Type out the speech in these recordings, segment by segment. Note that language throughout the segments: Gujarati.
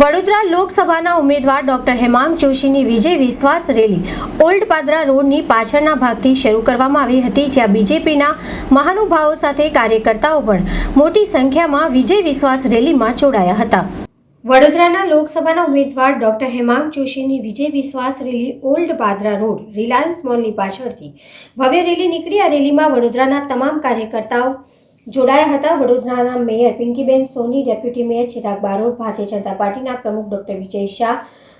વડોદરા લોકસભાના ઉમેદવાર ડોક્ટર હેમાંગ જોશીની વિજય વિશ્વાસ રેલી ઓલ્ડ પાદરા રોડની પાછળના ભાગથી શરૂ કરવામાં આવી હતી, જ્યાં બીજેપીના મહાનુભાવો સાથે કાર્યકર્તાઓ પણ મોટી સંખ્યામાં વિજય વિશ્વાસ રેલીમાં જોડાયા હતા. વડોદરાના લોકસભાના ઉમેદવાર ડોક્ટર હેમાંગ જોશીની વિજય વિશ્વાસ rally old Padra road Reliance મોલની પાછળથી ભવ્ય રેલી નીકળી. આ રેલીમાં વડોદરાના તમામ કાર્યકર્તાઓ જોડાયા હતા વડોદરાના mayor Pinkiben Soni, deputy mayor Chirag Barot, Bharatiya Janata પાર્ટીના પ્રમુખ ડોક્ટર વિજય શાહ,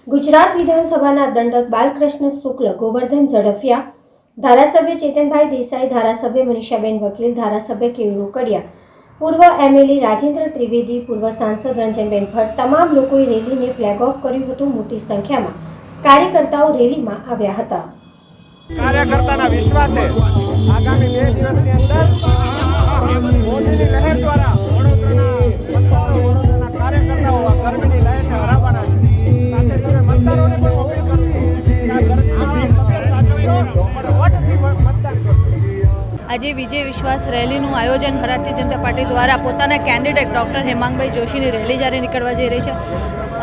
ગુજરાત વિધાનસભાના દંડક બાલકૃષ્ણ શુક્લ, ગોવર્ધન ઝડફિયા, ધારાસભ્ય ચેતનભાઈ દેસાઈ, ધારાસભ્ય મનીષાબેન વકીલ, ધારાસભ્ય કેવી રોકડિયા, પૂર્વ એમએલએ રાજેન્દ્ર ત્રિવેદી, પૂર્વ સાંસદ રંજનબેન ભટ્ટ તમામ લોકોએ રેલીને ફ્લેગ ઓફ કર્યું હતું. મોટી સંખ્યામાં કાર્યકર્તાઓ રેલીમાં આવ્યા હતા. કાર્યકર્તાના વિશ્વાસે આગામી બે દિવસની અંદર આજે વિજય વિશ્વાસ રેલીનું આયોજન ભારતીય જનતા પાર્ટી દ્વારા પોતાના કેન્ડિડેટ ડૉક્ટર હેમાંગભાઈ જોશીની રેલી જ્યારે નીકળવા જઈ રહી છે.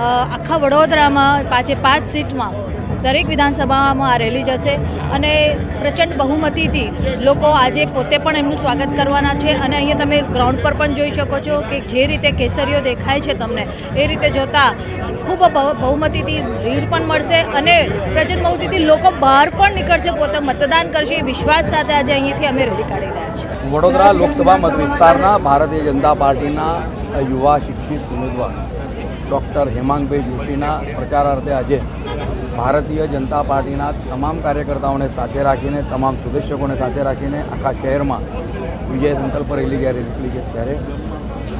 આખા વડોદરામાં પાંચે પાંચ સીટમાં દરેક વિધાનસભામાં આ રેલી જશે અને પ્રચંડ બહુમતીથી લોકો આજે પોતે પણ એમનું સ્વાગત કરવાના છે. અને અહીંયા તમે ગ્રાઉન્ડ પર પણ જોઈ શકો છો કે જે રીતે કેસરીઓ દેખાય છે તમને, એ રીતે જોતા ખૂબ બહુમતીથી ભીડ પણ મળશે અને પ્રચંડ બહુમતીથી લોકો બહાર પણ નીકળશે, પોતે મતદાન કરશે. એ વિશ્વાસ સાથે આજે અહીંયાથી અમે રેલી કાઢી રહ્યા છીએ. વડોદરા લોકસભા મતવિસ્તારના ભારતીય જનતા પાર્ટીના યુવા શિક્ષિત ઉમેદવાર ડૉક્ટર હેમાંગભાઈ જોશીના પ્રચારાર્થે આજે ભારતીય જનતા પાર્ટીના તમામ કાર્યકર્તાઓને સાથે રાખીને, તમામ શુભેચ્છકોને સાથે રાખીને આખા શહેરમાં વિજય સંકલ્પ રેલી જ્યારે નીકળી છે ત્યારે,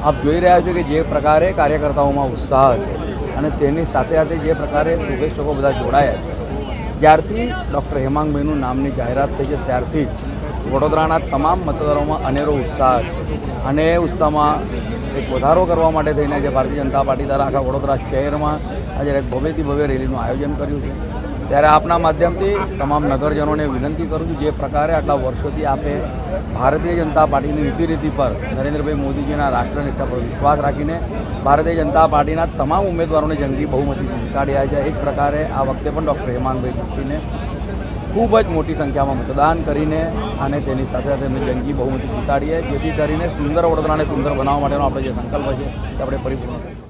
આપ જોઈ રહ્યા છો કે જે પ્રકારે કાર્યકર્તાઓમાં ઉત્સાહ છે અને તેની સાથે સાથે જે પ્રકારે શુભેચ્છકો બધા જોડાયા છે. જ્યારથી ડૉક્ટર હેમાંગભાઈનું નામની જાહેરાત થઈ છે, ત્યારથી જ વડોદરાના તમામ મતદારોમાં અનેરો ઉત્સાહ છે. અને એ ઉત્સાહમાં એક વધારો કરવા માટે થઈને જે ભારતીય જનતા પાર્ટી દ્વારા આખા વડોદરા શહેરમાં આજે એક ભવ્યથી ભવ્ય રેલીનું આયોજન કર્યું છે. ત્યારે આપના માધ્યમથી તમામ નગરજનોને વિનંતી કરું છું, જે પ્રકારે આટલા વર્ષોથી આપે ભારતીય જનતા પાર્ટીની નીતિ રીતિ પર નરેન્દ્રભાઈ મોદીજીના રાષ્ટ્રનિષ્ઠા પર વિશ્વાસ રાખીને ભારતીય જનતા પાર્ટીના તમામ ઉમેદવારોને જંગી બહુમતી જીતાડ્યા છે. એક પ્રકારે આ વખતે પણ ડૉક્ટર હેમાંગભાઈ જોશીને ખૂબ જ મોટી સંખ્યામાં મતદાન કરીને અને તેની સાથે સાથે અમે જંગી બહુમતી જીતાડીએ, જેથી કરીને સુંદર વડોદરાને સુંદર બનાવવા માટેનો આપણે જે સંકલ્પ છે તે આપણે પરિપૂર્ણ કરીએ.